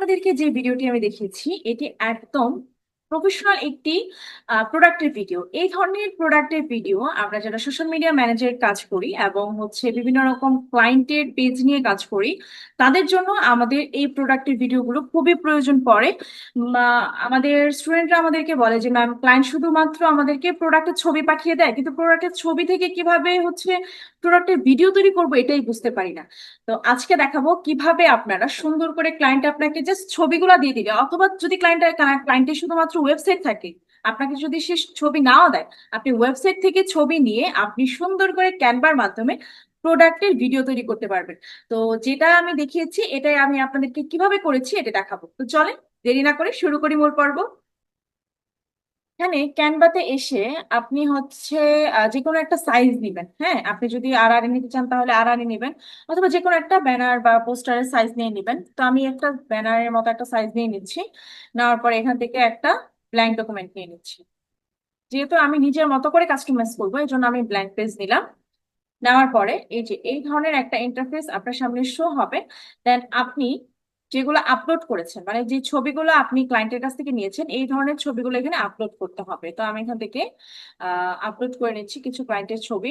আপনাদেরকে যে ভিডিওটি আমি দেখিয়েছি এটি একদম প্রফেশনাল একটি প্রোডাক্টের ভিডিও এই ধরনের প্রোডাক্টের ভিডিও আমরা যারা সোশ্যাল মিডিয়া ম্যানেজার কাজ করি এবং হচ্ছে বিভিন্ন রকম ক্লায়েন্টের পেজ নিয়ে কাজ করি, তাদের জন্য আমাদের এই প্রোডাক্টের ভিডিওগুলো খুবই প্রয়োজন পড়ে। আমাদের স্টুডেন্টরা আমাদেরকে বলে যে ম্যাম ক্লায়েন্ট শুধুমাত্র আমাদেরকে প্রোডাক্টের ছবি পাঠিয়ে দেয়, কিন্তু প্রোডাক্টের ছবি থেকে কীভাবে হচ্ছে প্রোডাক্টের ভিডিও তৈরি করব এটাই বুঝতে পারি না। তো আজকে দেখাবো কীভাবে আপনারা সুন্দর করে ক্লায়েন্ট আপনাকে জাস্ট ছবিগুলো দিয়ে দিবে, অথবা যদি ক্লায়েন্ট ক্লায়েন্টের শুধুমাত্র ওয়েবসাইট থাকে, আপনাকে যদি সে ছবি নাও দেয়, আপনি ওয়েবসাইট থেকে ছবি নিয়ে আপনি সুন্দর করে ক্যানভার মাধ্যমে প্রোডাক্টের ভিডিও তৈরি করতে পারবেন। তো যেটা আমি দেখিয়েছি, এটাই আমি আপনাদেরকে কীভাবে করেছি, এটা দেখাবো। তো চলে দেরি না করে শুরু করি মূল পর্ব। এখানে ক্যানভাতে এসে আপনি হচ্ছে যে কোনো একটা সাইজ নিবেন হ্যাঁ? আপনি যদি আর আর নিতে চান তাহলে আর আর নেবেন, অথবা যে কোনো একটা ব্যানার বা পোস্টারের সাইজ নিয়ে নেবেন। তো আমি একটা ব্যানারের মতো একটা সাইজ নিয়ে নিচ্ছি, নেওয়ার পরে এখান থেকে একটা ব্ল্যাঙ্ক ডকুমেন্ট নিয়ে নিচ্ছি। যেহেতু আমি নিজের মতো করে কাস্টমাইজ করব, এই জন্য আমি ব্ল্যাঙ্ক পেজ নিলাম। নেওয়ার পরে এই যে, এই ধরনের একটা ইন্টারফেস আপনার সামনে শো হবে দেন আপনি যেগুলো আপলোড করেছেন মানে যে ছবিগুলো আপনি ক্লায়েন্টের কাছ থেকে নিয়েছেন, এই ধরনের ছবিগুলো এখানে আপলোড করতে হবে। তো আমি এখান থেকে আপলোড করে নিচ্ছি কিছু ক্লায়েন্টের ছবি।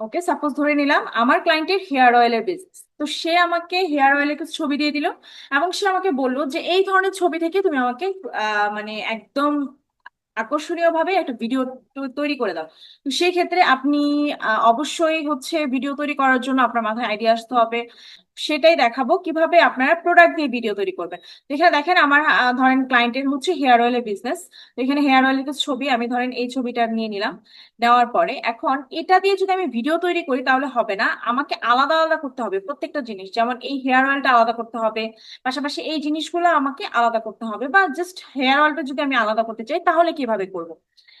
ওকে সাপোজ ধরে নিলাম আমার ক্লায়েন্টের হেয়ার অয়েলের বিজনেস তো সে আমাকে হেয়ার অয়েলের কিছু ছবি দিয়ে দিল এবং সে আমাকে বলল যে, এই ধরনের ছবি থেকে তুমি আমাকে মানে একদম আকর্ষণীয় ভাবে একটা ভিডিও তৈরি করে দাও। তো সেই ক্ষেত্রে আপনি অবশ্যই হচ্ছে ভিডিও তৈরি করার জন্য আপনার মাথায় আইডিয়া আসতে হবে। সেটাই দেখাবো কীভাবে আপনারা প্রোডাক্ট দিয়ে ভিডিও তৈরি করবেন। এখানে দেখেন আমার ধরেন ক্লায়েন্টের হচ্ছে হেয়ার অয়েলের বিজনেস এখানে হেয়ার অয়েলের ছবি আমি ধরেন এই ছবিটা নিয়ে নিলাম। নেওয়ার পরে এখন এটা দিয়ে যদি আমি ভিডিও তৈরি করি তাহলে হবে না। আমাকে আলাদা আলাদা করতে হবে প্রত্যেকটা জিনিস। যেমন এই হেয়ার অয়েলটা আলাদা করতে হবে। পাশাপাশি এই জিনিসগুলো আমাকে আলাদা করতে হবে বা জাস্ট হেয়ার অয়েলটা যদি আমি আলাদা করতে চাই তাহলে কীভাবে করব?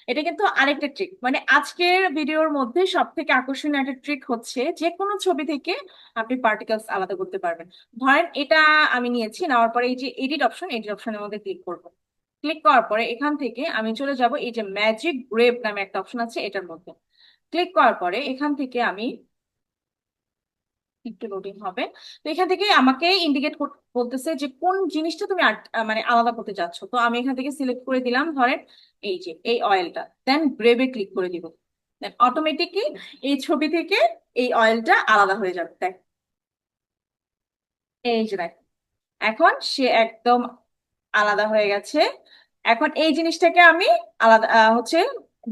এটা কিন্তু আরেকটা ট্রিক মানে আজকের ভিডিওর মধ্যে সব থেকে আকর্ষণীয় একটা ট্রিক হচ্ছে যে কোনো ছবি থেকে আপনি পার্টিকেলস আলাদা করতে পারবেন। ধরেন এটা আমি নিয়েছি, নেওয়ার পরে এই যে এডিট অপশন এডিট অপশনের মধ্যে ক্লিক করব। ক্লিক করার পরে এখান থেকে আমি চলে যাব এই যে ম্যাজিক গ্রেপ নামে একটা অপশন আছে এটার মধ্যে। ক্লিক করার পরে এখান থেকে আমি একটু লোডিং হবে। তো এখান থেকে আমাকে ইন্ডিকেট বলতেছে যে কোন জিনিসটা তুমি মানে আলাদা করতে চাচ্ছ। তো আমি এখান থেকে সিলেক্ট করে দিলাম, ধরেন এই যে, এই অয়েলটা দেন গ্রেভে ক্লিক করে দিব। দেন অটোমেটিকলি এই ছবি থেকে এই অয়েলটা আলাদা হয়ে যাবে। দেখ। এই যে দেখ। এখন সে একদম আলাদা হয়ে গেছে। এখন এই জিনিসটাকে আমি আলাদা হচ্ছে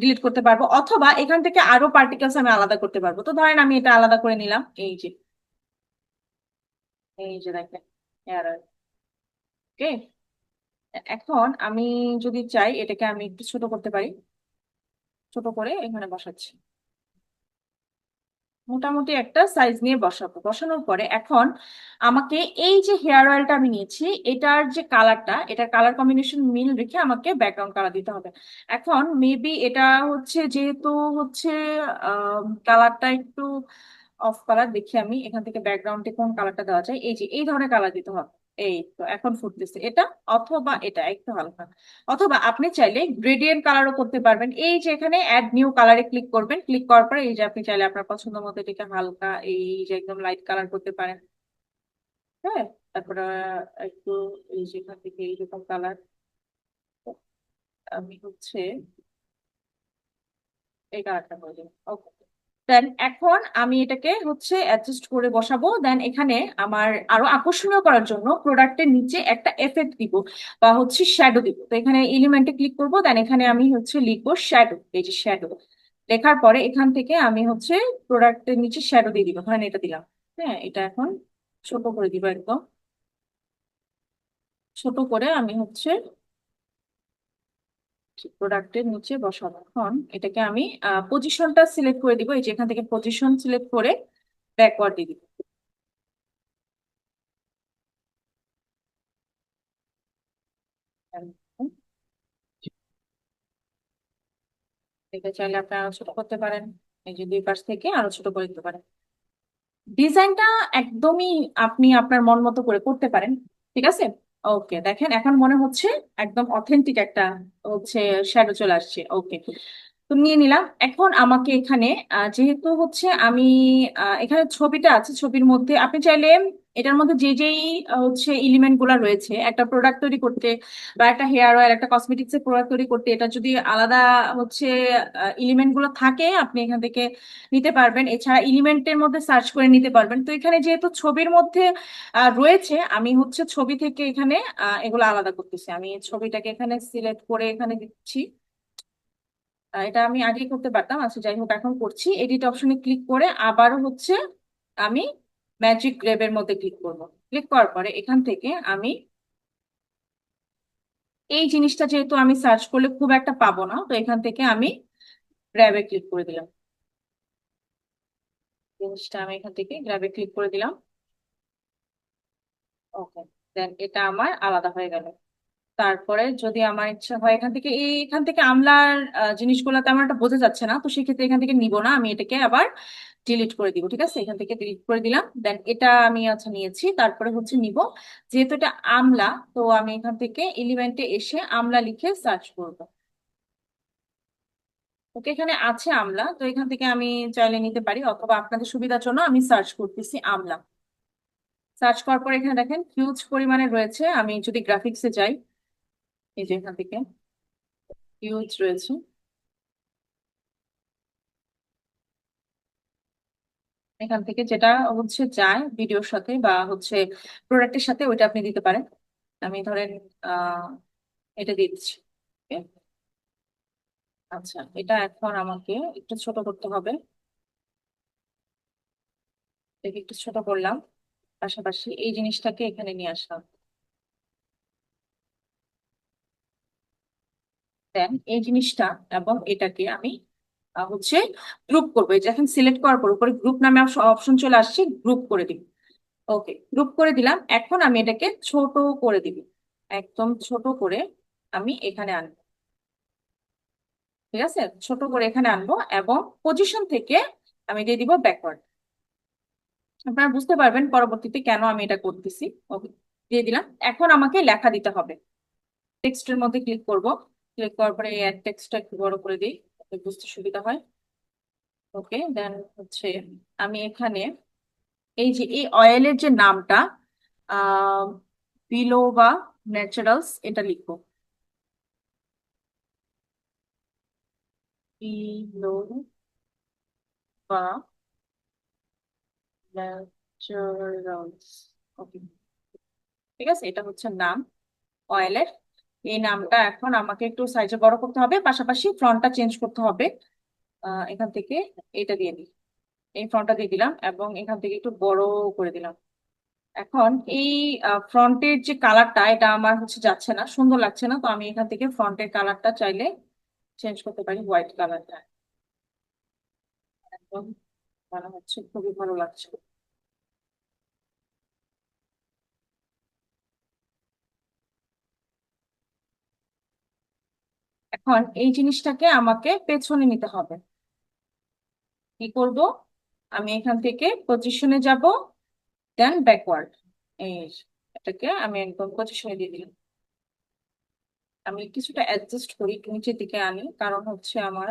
ডিলিট করতে পারব। অথবা এখান থেকে আরও পার্টিকেলস আমি আলাদা করতে পারব। তো ধরেন আমি এটা আলাদা করে নিলাম। এই যে যে দেখেন ওকে এখন আমি যদি চাই, এটাকে আমি একটু ছোট করতে পারি। ছোট করে এখানে বসাচ্ছি। মোটামুটি একটা সাইজ নিয়ে বসাবো। বসানোর পরে এখন আমাকে এই যে হেয়ার অয়েলটা আমি নিয়েছি, এটার যে কালারটা এটার কালার কম্বিনেশন মিল রেখে আমাকে ব্যাকগ্রাউন্ড কালার দিতে হবে। এখন মেবি এটা হচ্ছে, যেহেতু হচ্ছে কালারটা একটু অফ কালার দেখি আমি এখান থেকে ব্যাকগ্রাউন্ডে কোন কালারটা দেওয়া যায়। এই যে, এই ধরনের কালার দিতে হবে। এই তো, এখন ফুটতেছে এটা অথবা এটা, একটু হালকা। অথবা আপনি চাইলে গ্রেডিয়েন্ট কালারও করতে পারবেন। এই যে এখানে অ্যাড নিউ কালারে ক্লিক করবেন। ক্লিক করার পরে এই যে আপনি চাইলে আপনার পছন্দ মতো এটাকে হালকা এই যে একদম লাইট কালার করতে পারেন। হ্যাঁ? তারপরে একটু এই যে এখান থেকে এইরকম কালার আমি হচ্ছে এই কালারটা করে দেবো ওকে দেন এখন আমি এটাকে হচ্ছে অ্যাডজাস্ট করে বসাবো। দেন এখানে আমার আরও আকর্ষণীয় করার জন্য প্রোডাক্টের নিচে একটা এফেক্ট দিব বা হচ্ছে শ্যাডো দিব। তো এখানে এলিমেন্টে ক্লিক করব দেন এখানে আমি হচ্ছে লিখব শ্যাডো এই যে শ্যাডো লেখার পরে এখান থেকে আমি হচ্ছে প্রোডাক্টের নিচে শ্যাডো দিয়ে দিব, ধরেন এটা দিলাম। হ্যাঁ এটা এখন ছোট করে দিব একদম। ছোট করে আমি হচ্ছে প্রোডাক্টের নিচে এখন এটাকে আমি পজিশনটা সিলেক্ট করে দিব। এই যে এখান থেকে পজিশন সিলেক্ট করে ব্যাকওয়ার্ড দিয়ে দিব। এটা চাইলে আপনি আরও ছোট করতে পারেন। এই যে দুই পাশ থেকে আরও ছোট করে দিতে পারেন। ডিজাইনটা একদমই আপনি আপনার মন মতো করে করতে পারেন। ঠিক আছে? ওকে দেখেন এখন মনে হচ্ছে একদম অথেন্টিক একটা, হচ্ছে শ্যাডো চলে আসছে। ওকে তো নিয়ে নিলাম। এখন আমাকে এখানে যেহেতু হচ্ছে আমি এখানে ছবিটা আছে, ছবির মধ্যে আপনি চাইলে এটার মধ্যে যে যেই হচ্ছে এলিমেন্টগুলা রয়েছে, একটা প্রোডাক্ট তৈরি করতে বা একটা হেয়ার অয়েল একটা কসমেটিক্স এর প্রোডাক্ট তৈরি করতে, এটা যদি আলাদা, হচ্ছে এলিমেন্টগুলো থাকে, আপনি এখান থেকে নিতে পারবেন। এছাড়া এলিমেন্টের মধ্যে সার্চ করে নিতে পারবেন। তো এখানে যেহেতু ছবির মধ্যে রয়েছে, আমি হচ্ছে ছবি থেকে এখানে এগুলো আলাদা করতেছি। আমি ছবিটাকে এখানে সিলেক্ট করে এখানে দিচ্ছি। এটা আমি আগেই করতে পারতাম আচ্ছা যাই হোক, এখন করছি। এডিট অপশনে ক্লিক করে আবারও হচ্ছে আমি ম্যাজিক গ্রেবের মধ্যে ক্লিক করব। ক্লিক করার পরে এখান থেকে আমি এই জিনিসটা যেহেতু আমি সার্চ করলে খুব একটা পাবো না তো এখান থেকে আমি গ্র্যাবে ক্লিক করে দিলাম। জিনিসটা আমি এখান থেকে গ্র্যাবে ক্লিক করে দিলাম। ওকে দেন এটা আমার আলাদা হয়ে গেল। তারপরে যদি আমার ইচ্ছা হয় এখান থেকে এই এখান থেকে আমলার আহ, জিনিসগুলো তেমন একটা বোঝা যাচ্ছে না তো সেক্ষেত্রে এখান থেকে নিব না আমি এটাকে আবার ডিলিট করে দিব, ঠিক আছে? এখান থেকে ডিলিট করে দিলাম। দেন এটা আমি আচ্ছা নিয়েছি, তারপরে হচ্ছে নিব। যেহেতু এটা আমলা, তো আমি এখান থেকে এলিমেন্টে এসে আমলা লিখে সার্চ করব। ওকে এখানে আছে আমলা, তো এখান থেকে আমি চাইলে নিতে পারি, অথবা আপনাদের সুবিধার জন্য আমি সার্চ করতেছি আমলা। সার্চ করার পর এখানে দেখেন হিউজ পরিমাণে রয়েছে, আমি যদি গ্রাফিক্সে যাই, এই যে এখান থেকে হিউজ রয়েছে। এখান থেকে যেটা হচ্ছে যায় ভিডিওর সাথে বা হচ্ছে প্রোডাক্টের সাথে, ওইটা আপনি দিতে পারেন। আমি ধরেন এটা দিচ্ছি। আচ্ছা এটা এখন আমাকে একটু ছোট করতে হবে। এটাকে একটু ছোট করলাম। পাশাপাশি এই জিনিসটাকে এখানে নিয়ে আসলাম। দেন এই জিনিসটা এবং এটাকে আমি হচ্ছে গ্রুপ করব। যে এখন সিলেক্ট করার পর, উপরে গ্রুপ নামে অপশন চলে আসছে গ্রুপ করে দিব। ওকে গ্রুপ করে দিলাম। এখন আমি এটাকে ছোট করে দিব। একদম ছোট করে আমি এখানে আনব। ঠিক আছে? ছোট করে এখানে আনব এবং পজিশন থেকে আমি দিয়ে দিব ব্যাকওয়ার্ড আপনারা বুঝতে পারবেন পরবর্তীতে কেন আমি এটা করতেছি। ওকে দিয়ে দিলাম। এখন আমাকে লেখা দিতে হবে। টেক্সটের মধ্যে ক্লিক করব। ক্লিক করার পরে টেক্সটটা একটু বড় করে দিই। বুঝতে সুবিধা হয়। ওকে দেন হচ্ছে আমি এখানে এই যে এই অয়েলের যে নামটা বিলোবা ন্যাচারালস এটা লিখব। বিলোবা ন্যাচারালস ওকে ঠিক আছে, এটা হচ্ছে নাম অয়েলের এই নামটা এখন আমাকে একটু সাইজে বড় করতে হবে, পাশাপাশি ফ্রন্টটা চেঞ্জ করতে হবে। এখান থেকে এটা দিয়ে দিই। এই ফ্রন্টটা দিয়ে দিলাম এবং এখান থেকে একটু বড় করে দিলাম। এখন এই ফ্রন্টের যে কালারটা, এটা আমার হচ্ছে যাচ্ছে না, সুন্দর লাগছে না, তো আমি এখান থেকে ফ্রন্টের কালারটা চাইলে চেঞ্জ করতে পারি, হোয়াইট কালারটা। একদম, মনে হচ্ছে খুবই ভালো লাগছে। এখন এই জিনিসটাকে আমাকে পেছনে নিতে হবে। কি করব? আমি এখান থেকে পজিশনে যাব দেন ব্যাকওয়ার্ড এই এটাকে আমি একদম পজিশনে দিয়ে দিলাম। আমি কিছুটা অ্যাডজাস্ট করি, একটু নিচের দিকে আনি, কারণ হচ্ছে আমার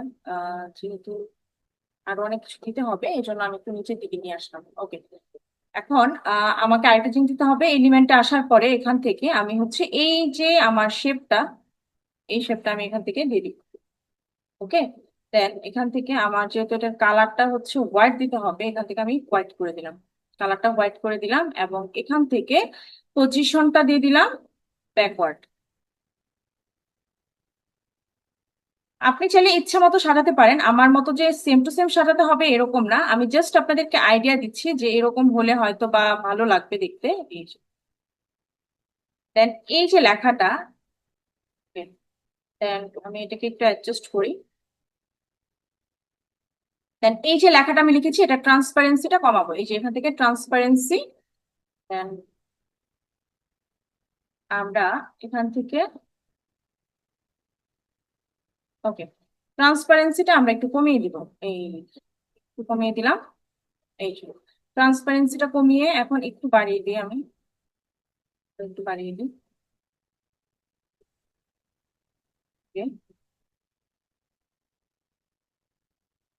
যেহেতু আরও অনেক কিছু দিতে হবে এই জন্য আমি একটু নিচের দিকে নিয়ে আসলাম। ওকে এখন আমাকে আরেকটা জিনিস দিতে হবে এলিমেন্টে আসার পরে এখান থেকে আমি হচ্ছে এই যে আমার শেপটা এই শেপটা আমি এখান থেকে দিয়ে দিই ওকে দেন এখান থেকে আমার যেহেতু এটার কালারটা হচ্ছে হোয়াইট দিতে হবে, এখান থেকে আমি হোয়াইট করে দিলাম। কালারটা হোয়াইট করে দিলাম এবং এখান থেকে পজিশনটা দিয়ে দিলাম ব্যাকওয়ার্ড আপনি চাইলে ইচ্ছা মতো সাজাতে পারেন। আমার মতো যে সেম টু সেম সাজাতে হবে এরকম না। আমি জাস্ট আপনাদেরকে আইডিয়া দিচ্ছি যে এরকম হলে হয়তো বা ভালো লাগবে দেখতে। দেন এই যে লেখাটা দেন আমি এটাকে একটু অ্যাডজাস্ট করি। দেন এই যে লেখাটা আমি লিখেছি, এটা ট্রান্সপারেন্সিটা কমাবো। এই যে এখান থেকে ট্রান্সপারেন্সি দেন আমরা এখান থেকে ওকে ট্রান্সপারেন্সিটা আমরা একটু কমিয়ে দিব। এই একটু কমিয়ে দিলাম। এই ট্রান্সপারেন্সিটা কমিয়ে এখন একটু বাড়িয়ে দিই আমি। একটু বাড়িয়ে দিই।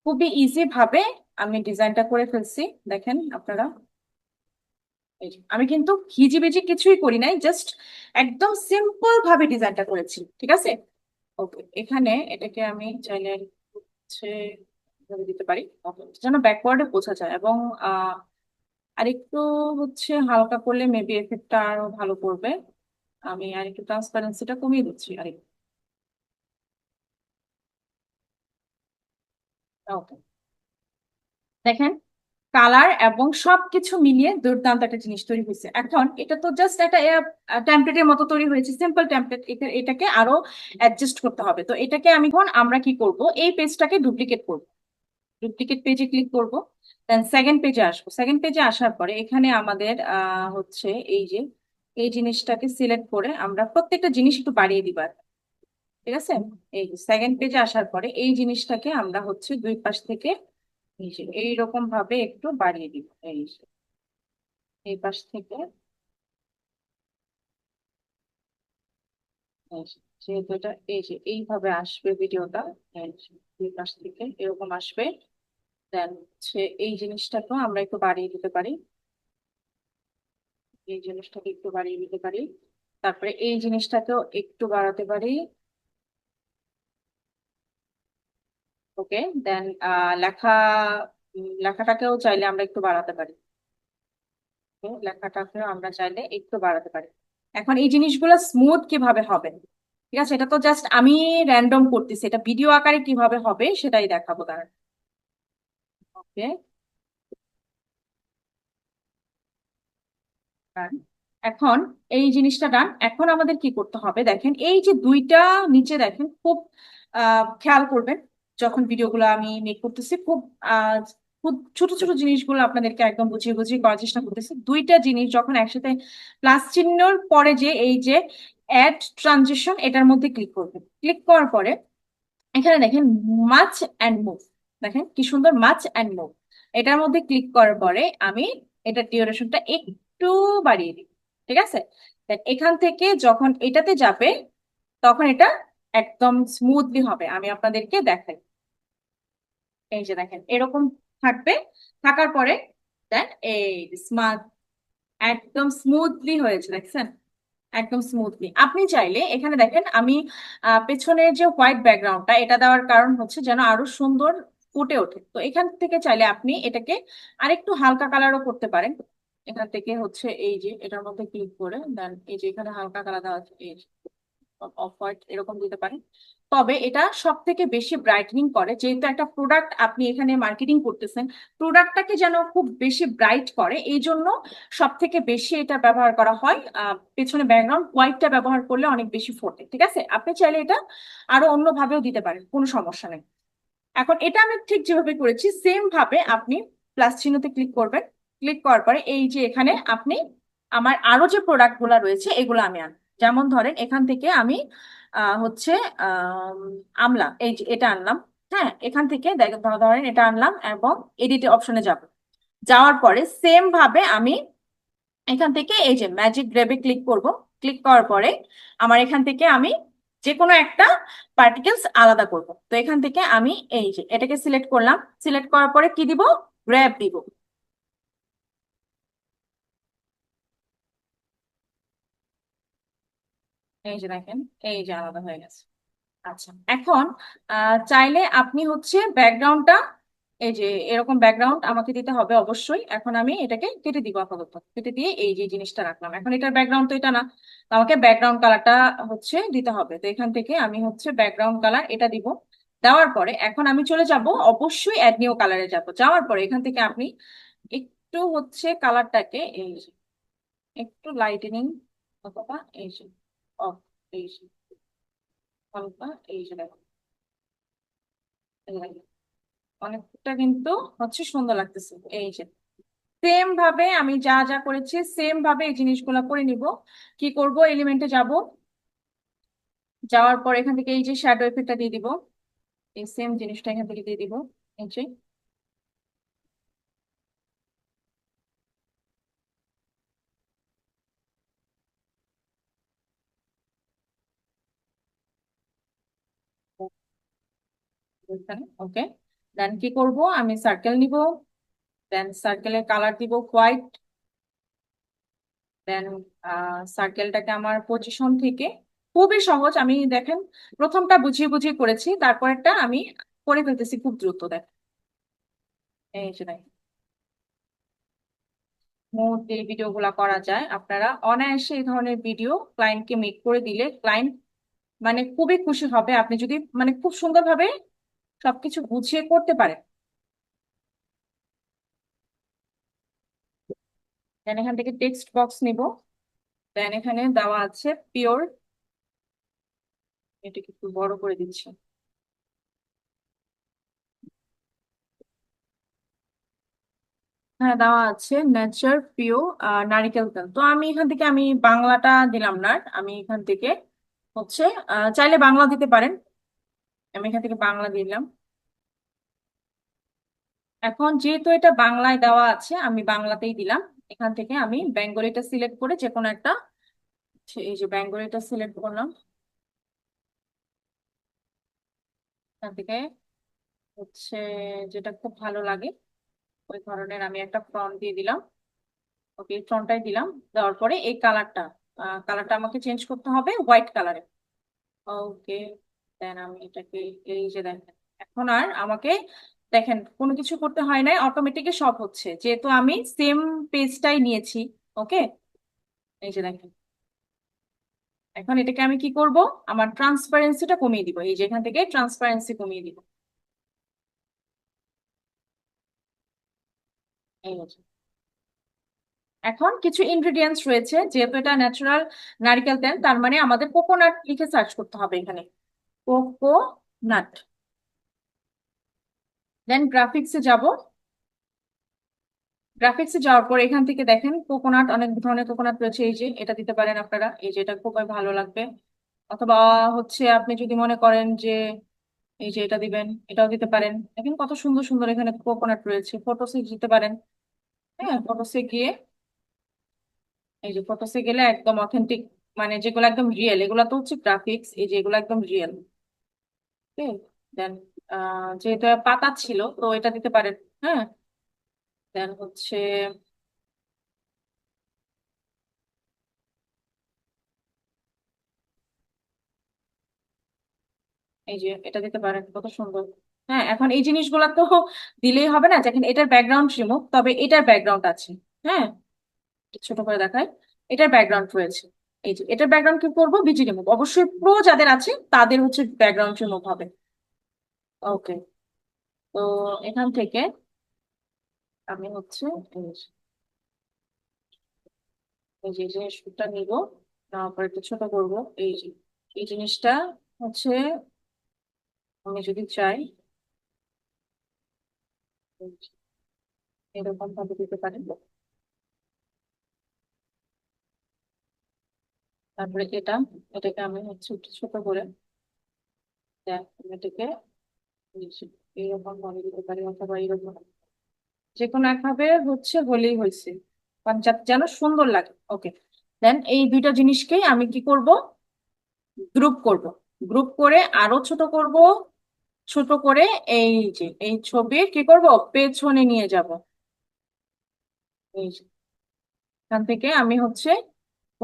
খুবই ইজি ভাবে আমি ডিজাইনটা করে ফেলছি। দেখেন আপনারা। আমি কিন্তু হিজিবিজি কিছুই করি নাই জাস্ট একদম সিম্পল ভাবে ডিজাইনটা করেছি, ঠিক আছে? ওকে এখানে এটাকে আমি চাইলে হচ্ছে দিতে পারি যেন ব্যাকওয়ার্ডে বোঝা যায় এবং আহ আরেকটু হচ্ছে হালকা করলে মেবি এফেক্টটা আরও ভালো করবে। আমি আরেকটু ট্রান্সপারেন্সিটা কমিয়ে দিচ্ছি, আরেকটু। ওকে দেখেন কালার এবং সবকিছু মিলিয়ে দুর্দান্ত একটা জিনিস তৈরি হয়েছে। এখন এটা তো জাস্ট একটা টেমপ্লেটের মতো তৈরি হয়েছে সিম্পল টেমপ্লেট এটাকে আরও অ্যাডজাস্ট করতে হবে। তো এটাকে আমি এখন আমরা কি করব? এই পেজটাকে ডুপ্লিকেট করব। ডুপ্লিকেট পেজে ক্লিক করব দেন সেকেন্ড পেজে আসব। সেকেন্ড পেজে আসার পরে এখানে আমাদের হচ্ছে এই যে, এই জিনিসটাকে সিলেক্ট করে আমরা প্রত্যেকটা জিনিস একটু বাড়িয়ে দিবার ঠিক আছে? এই সেকেন্ড পেজে আসার পরে এই জিনিসটাকে আমরা হচ্ছে দুই পাশ থেকে এইরকম ভাবে একটু বাড়িয়ে দিব। এই এই পাশ থেকে যেহেতু এটা এই যে এইভাবে আসবে ভিডিওটা দুই পাশ থেকে এরকম আসবে দেন হচ্ছে এই জিনিসটাকেও আমরা একটু বাড়িয়ে দিতে পারি। এই জিনিসটাকে একটু বাড়িয়ে দিতে পারি। তারপরে এই জিনিসটাকেও একটু বাড়াতে পারি। ওকে দেন লেখা লেখাটাকেও চাইলে আমরা একটু বাড়াতে পারি। লেখাটাকেও আমরা চাইলে একটু বাড়াতে পারি। এখন এই জিনিসগুলো স্মুথ কীভাবে হবে? ঠিক আছে, এটা তো জাস্ট আমি র্যান্ডম করতেছি। এটা ভিডিও আকারে কীভাবে হবে সেটাই দেখাবো তার ওকে। এখন এই জিনিসটা ডান এখন আমাদের কি করতে হবে? দেখেন, এই যে দুইটা নিচে দেখেন, খুব খেয়াল করবেন। যখন ভিডিওগুলো আমি মেক করতেছি, খুব ছোট ছোট জিনিসগুলো আপনাদেরকে একদম বুঝিয়ে বুঝিয়ে করার চেষ্টা করতেছি। দুইটা জিনিস যখন একসাথে প্লাস চিহ্নর পরে যে, এই যে অ্যাড ট্রানজেকশন এটার মধ্যে ক্লিক করবেন। ক্লিক করার পরে এখানে দেখেন মাচ অ্যান্ড মুভ দেখেন কি সুন্দর মাছ অ্যান্ড মুভ এটার মধ্যে ক্লিক করার পরে আমি এটার ডিউরেশনটা একটু বাড়িয়ে দিই, ঠিক আছে? এখান থেকে যখন এটাতে যাবে, তখন এটা একদম স্মুথলি হবে। আমি আপনাদেরকে দেখাই। এই যে দেখেন, এরকম থাকবে। থাকার পরে দেন এই স্মার্ট একদম স্মুথলি হয়েছে, দেখছেন? একদম স্মুথলি আপনি চাইলে এখানে দেখেন, আমি পেছনের যে হোয়াইট ব্যাকগ্রাউন্ডটা এটা দেওয়ার কারণ হচ্ছে যেন আরও সুন্দর ফুটে ওঠে। তো এখান থেকে চাইলে আপনি এটাকে আরেকটু হালকা কালারও করতে পারেন। এখান থেকে হচ্ছে এই যে, এটার মধ্যে ক্লিক করে দেন এই যে এখানে হালকা কালার দেওয়া এই অফ হোয়াইট এরকম দিতে পারেন। তবে এটা সব থেকে বেশি ব্রাইটনিং করে। যেহেতু একটা প্রোডাক্ট আপনি এখানে মার্কেটিং করতেছেন প্রোডাক্টটাকে যেন খুব বেশি ব্রাইট করে, এই জন্য সব থেকে বেশি এটা ব্যবহার করা হয়। পেছনে ব্যাকগ্রাউন্ড হোয়াইটটা ব্যবহার করলে অনেক বেশি ফোটে, ঠিক আছে? আপনি চাইলে এটা আরও অন্য ভাবেও দিতে পারেন, কোনো সমস্যা নেই। এখন এটা আমি ঠিক যেভাবে করেছি সেম ভাবে আপনি প্লাস চিহ্নতে ক্লিক করবেন। ক্লিক করার পরে এই যে এখানে আপনি আমার আরও যে প্রোডাক্টগুলা রয়েছে, এগুলো আমি আন যেমন ধরেন এখান থেকে আমি হচ্ছে আমলা, এই এটা আনলাম হ্যাঁ? এখান থেকে ধরেন এটা আনলাম এবং এডিট অপশনে যাব। যাওয়ার পরে সেম ভাবে আমি এখান থেকে এই যে ম্যাজিক গ্রেবে ক্লিক করব। ক্লিক করার পরে আমার এখান থেকে আমি যে কোনো একটা পার্টিকেলস আলাদা করব। তো এখান থেকে আমি এই যে এটাকে সিলেক্ট করলাম। সিলেক্ট করার পরে কি দিব? গ্র্যাব দিব। এই যে দেখেন, এই যে আলাদা হয়ে গেছে। আচ্ছা এখন চাইলে আপনি হচ্ছে ব্যাকগ্রাউন্ডটা এই যে এরকম ব্যাকগ্রাউন্ড আমাকে দিতে হবে অবশ্যই। এখন আমি এটাকে কেটে দিব আপাতত। কেটে দিয়ে এই যে জিনিসটা রাখলাম। এখন এটার ব্যাকগ্রাউন্ড তো এটা না। আমাকে ব্যাকগ্রাউন্ড কালারটা হচ্ছে দিতে হবে। তো এখান থেকে আমি হচ্ছে ব্যাকগ্রাউন্ড কালার এটা দিব। দেওয়ার পরে এখন আমি চলে যাব অবশ্যই অ্যাড নিউ কালারে যাব। যাওয়ার পরে এখান থেকে আপনি একটু হচ্ছে কালারটাকে এই একটু লাইটেনিং অথবা এই যে অফ এই অনেকটা কিন্তু হচ্ছে সুন্দর লাগতেছে এই যে সেম ভাবে আমি যা যা করেছি সেম ভাবে এই জিনিসগুলো করে নিব। কি করব? এলিমেন্টে যাব। যাওয়ার পর এখান থেকে এই যে শ্যাডো এফেক্টটা দিয়ে দিব। এই সেম জিনিসটা এখান থেকে দিয়ে দিব। এই যে ওকে দেন কি করব? আমি সার্কেল নিব দেন সার্কেলের কালার দিব হোয়াইট দেন সার্কেলটাকে আমার পজিশন থেকে, খুবই সহজ, আমি দেখেন, প্রথমটা বুঝিয়ে বুঝিয়ে করেছি, তারপরেরটা আমি করে ফেলতেছি খুব দ্রুত দেখ এই যে মুহূর্তে ভিডিও গুলা করা যায়। আপনারা অনায়াসে এই ধরনের ভিডিও ক্লায়েন্টকে মেক করে দিলে ক্লায়েন্ট মানে খুবই খুশি হবে। আপনি যদি মানে খুব সুন্দরভাবে সবকিছু গুছিয়ে করতে পারেন দেন এখান থেকে টেক্সট বক্স নিব। দেন এখানে দেওয়া আছে পিওর এটাকে একটু বড় করে দিচ্ছি। হ্যাঁ দেওয়া আছে নেচার পিও নারিকেল তেল। তো আমি এখান থেকে আমি বাংলাটা দিলাম না। আমি এখান থেকে হচ্ছে চাইলে বাংলা দিতে পারেন। আমি এখান থেকে বাংলা দিলাম। এখন যেহেতু এটা বাংলায় দেওয়া আছে, আমি বাংলাতেই দিলাম। এখান থেকে আমি বেঙ্গলিটা সিলেক্ট করে যে কোনো একটা, এই যে বেঙ্গলিটা সিলেক্ট করলাম। এখান থেকে হচ্ছে যেটা খুব ভালো লাগে, ওই ধরনের আমি একটা ফ্রন্ট দিয়ে দিলাম। ওকে ফ্রন্টটাই দিলাম। দেওয়ার পরে এই কালারটা কালারটা আমাকে চেঞ্জ করতে হবে হোয়াইট কালারে ওকে দেন আমি এটাকে এই যে দেখেন, এখন আর আমাকে দেখেন, কোনো কিছু করতে হয় না অটোমেটিকই সব হচ্ছে। যেহেতু আমি সেম পেজটাই নিয়েছি ওকে এই যে দেখেন। এখন এটাকে আমি কি করব? আমার ট্রান্সপারেন্সিটা কমিয়ে দিব। এই যে এখান থেকে ট্রান্সপারেন্সি কমিয়ে দিব। এই এখন কিছু ইনগ্রেডিয়েন্টস রয়েছে, যেহেতু এটা ন্যাচারাল নারকেল তেল, তার মানে আমাদের কোকোনাট লিখে সার্চ করতে হবে এখানে। কোকোনাট। দেন গ্রাফিক্সে যাব। গ্রাফিক্সে যাওয়ার পর এখান থেকে দেখেন কোকোনাট, অনেক ধরনের কোকোনাট রয়েছে। এই যে এটা দিতে পারেন আপনারা। এই যে এটা খুবই ভালো লাগবে। অথবা হচ্ছে আপনি যদি মনে করেন যে এই যে এটা দিবেন, এটাও দিতে পারেন। দেখেন কত সুন্দর সুন্দর এখানে কোকোনাট রয়েছে। ফটোসে দিতে পারেন। হ্যাঁ ফটোসে গিয়ে এই যে ফটোসে গেলে একদম অথেন্টিক মানে যেগুলো একদম রিয়েল এগুলো তো হচ্ছে গ্রাফিক্স এই যে এগুলো একদম রিয়েল দেন যেহেতু পাতা ছিল, তো এটা দিতে পারেন হ্যাঁ? দেন হচ্ছে, এই যে এটা দিতে পারেন, কত সুন্দর। হ্যাঁ এখন এই জিনিসগুলো তো দিলেই হবে না দেখেন এটার ব্যাকগ্রাউন্ড রিমুভ, তবে এটার ব্যাকগ্রাউন্ড আছে হ্যাঁ? ছোট করে দেখায় এটার ব্যাকগ্রাউন্ড রয়েছে। এই যে, এটার ব্যাকগ্রাউন্ড কি করব? বিজি রিমুভ অবশ্যই প্রো যাদের আছে, তাদের হচ্ছে ব্যাকগ্রাউন্ড রিমুভ হবে। ওকে তো এখান থেকে আমি হচ্ছে এই যে জিনিসটা নিব তারপর একটু ছোট করব। এই যে, এই জিনিসটা হচ্ছে আমি যদি চাই এরকম ভাবে দিতে পারেন। তারপরে এটা, এটাকে আমি হচ্ছে একটু ছোট করে এটাকে এইরকম ভাবে দিতে পারি অথবা এইরকম যে কোনো একভাবে হচ্ছে হলেই হয়েছে। যেন সুন্দর লাগে। ওকে দেন এই দুইটা জিনিসকেই আমি কি করব? গ্রুপ করব। গ্রুপ করে আরও ছোট করব। ছোট করে এই যে, এই ছবির কি করব? পেছনে নিয়ে যাব। এই এখান থেকে আমি হচ্ছে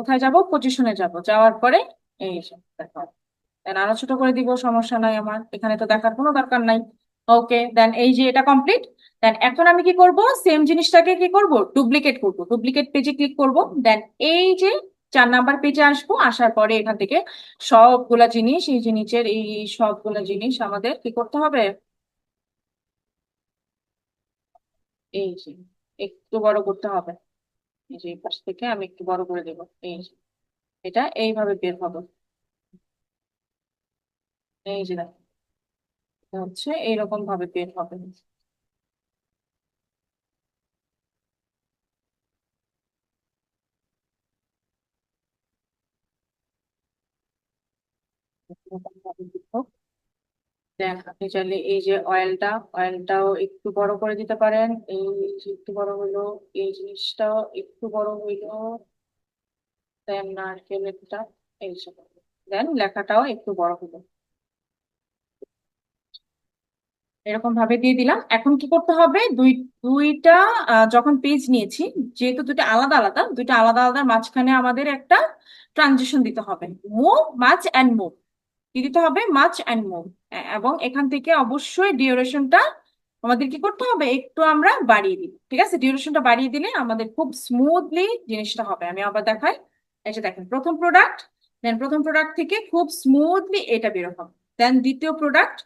কোথায় যাব? পজিশনে যাব। যাওয়ার পরে এই দেখো দেন আরও ছোট করে দিব, সমস্যা নাই আমার। এখানে তো দেখার কোনো দরকার নাই। ওকে দেন এই যে এটা কমপ্লিট দেন এখন আমি কি করব? সেম জিনিসটাকে কি করব? ডুপ্লিকেট করব। ডুপ্লিকেট পেজে ক্লিক করব। দেন এই যে চার নাম্বার পেজে আসব, আসার পরে এখান থেকে সবগুলা জিনিস, এই যে নিচের এই সবগুলা জিনিস আমাদের কি করতে হবে? এই যে একটু বড় করতে হবে। এই যে এই পাশ থেকে আমি একটু বড় করে দেবো। এই যে, এটা এইভাবে বের হবে। এই যে দেখো হচ্ছে এইরকম ভাবে বের হবে। দেন আপনি চাইলে এই যে অয়েলটা অয়েলটাও একটু বড় করে দিতে পারেন। এই একটু বড় হইল এই জিনিসটাও একটু বড় হইল দেন দেন লেখাটাও একটু বড় হলো। এরকম ভাবে দিয়ে দিলাম। এখন কি করতে হবে? দুই, দুইটা যখন পেজ নিয়েছি, যেহেতু দুটো আলাদা আলাদা, দুইটা আলাদা আলাদা মাঝখানে আমাদের একটা ট্রানজিশন দিতে হবে। মুভ মাছ অ্যান্ড মুভ কি দিতে হবে মাচ অ্যান্ড মুভ এবং এখান থেকে অবশ্যই ডিউরেশনটা আমাদের কি করতে হবে, একটু আমরা বাড়িয়ে দিই ঠিক আছে? ডিউরেশনটা বাড়িয়ে দিলে আমাদের খুব স্মুথলি জিনিসটা হবে। আমি আবার দেখাই। যে দেখেন, প্রথম প্রোডাক্ট দেন প্রথম প্রোডাক্ট থেকে খুব স্মুথলি এটা বের হবে। দেন দ্বিতীয় প্রোডাক্ট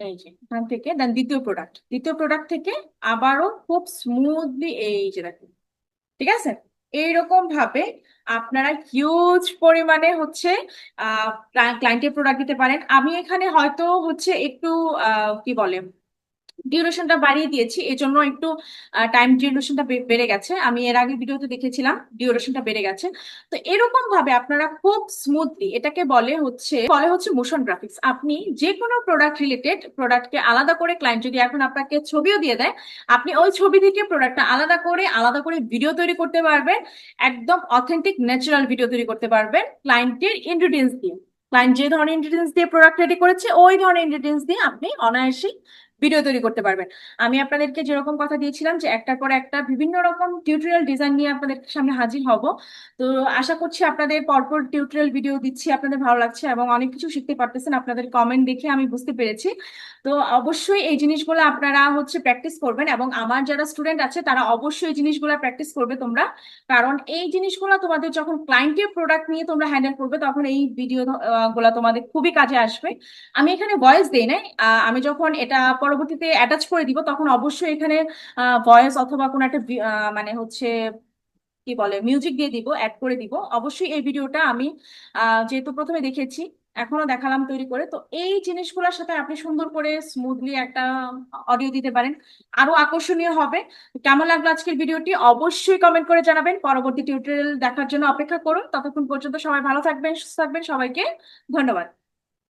এই যে এখান থেকে দেন দ্বিতীয় প্রোডাক্ট দ্বিতীয় প্রোডাক্ট থেকে আবারও খুব স্মুথলি এই যে দেখেন। ঠিক আছে? এইরকম ভাবে আপনারা হিউজ পরিমাণে হচ্ছে ক্লায়েন্টের প্রোডাক্ট দিতে পারেন। আমি এখানে হয়তো হচ্ছে একটু কি বলে ডিউরেশনটা বাড়িয়ে দিয়েছি, এই জন্য একটু টাইম ডিউরেশনটা বেড়ে গেছে। আমি এর আগে ভিডিওতে দেখেছিলাম ডিউরেশনটা বেড়ে গেছে। তো এরকম ভাবে আপনারা খুব স্মুথলি এটাকে বলে হচ্ছে বলে হচ্ছে মোশন গ্রাফিক্স আপনি যে কোনো প্রোডাক্ট রিলেটেড প্রোডাক্টকে আলাদা করে ক্লায়েন্ট যদি এখন আপনাকে ছবিও দিয়ে দেয়, আপনি ওই ছবি থেকে প্রোডাক্টটা আলাদা করে আলাদা করে ভিডিও তৈরি করতে পারবেন। একদম অথেন্টিক ন্যাচারাল ভিডিও তৈরি করতে পারবেন ক্লায়েন্টের ইনগ্রিডিয়েন্টস দিয়ে। ক্লায়েন্ট যে ধরনের ইনগ্রিডিয়েন্টস দিয়ে প্রোডাক্ট রেডি করেছে, ওই ধরনের ইনগ্রিডিয়েন্টস দিয়ে আপনি অনায়াসেই ভিডিও তৈরি করতে পারবেন। আমি আপনাদেরকে যেরকম কথা দিয়েছিলাম যে একটার পর একটা বিভিন্ন রকম টিউটোরিয়াল ডিজাইন নিয়ে আপনাদের সামনে হাজির হব। তো আশা করছি আপনাদের পরপর টিউটোরিয়াল ভিডিও দিচ্ছি, আপনাদের ভালো লাগছে এবং অনেক কিছু শিখতে পারতেছেন আপনাদের কমেন্ট দেখে আমি বুঝতে পেরেছি। তো অবশ্যই এই জিনিসগুলো আপনারা হচ্ছে প্র্যাকটিস করবেন এবং আমার যারা স্টুডেন্ট আছে তারা অবশ্যই এই জিনিসগুলো প্র্যাকটিস করবে তোমরা। কারণ এই জিনিসগুলো তোমাদের যখন ক্লায়েন্টের প্রোডাক্ট নিয়ে তোমরা হ্যান্ডেল করবে তখন এই ভিডিও গুলা তোমাদের খুবই কাজে আসবে। আমি এখানে ভয়েস দেই নাই আমি যখন এটা পরবর্তীতে অ্যাটাচ করে দিব, তখন অবশ্যই এখানে ভয়েস অথবা কোনো একটা মানে হচ্ছে, কি বলে মিউজিক দিয়ে দিব অ্যাড করে দিব। অবশ্যই এই ভিডিওটা আমি যেহেতু প্রথমে দেখেছি, এখনও দেখালাম তৈরি করে। তো এই জিনিসগুলোর সাথে আপনি সুন্দর করে স্মুথলি একটা অডিও দিতে পারেন। আরও আকর্ষণীয় হবে। কেমন লাগল আজকের ভিডিওটি? অবশ্যই কমেন্ট করে জানাবেন। পরবর্তী টিউটোরিয়াল দেখার জন্য অপেক্ষা করুন। ততক্ষণ পর্যন্ত সবাই ভালো থাকবেন, সুস্থ থাকবেন। সবাইকে ধন্যবাদ।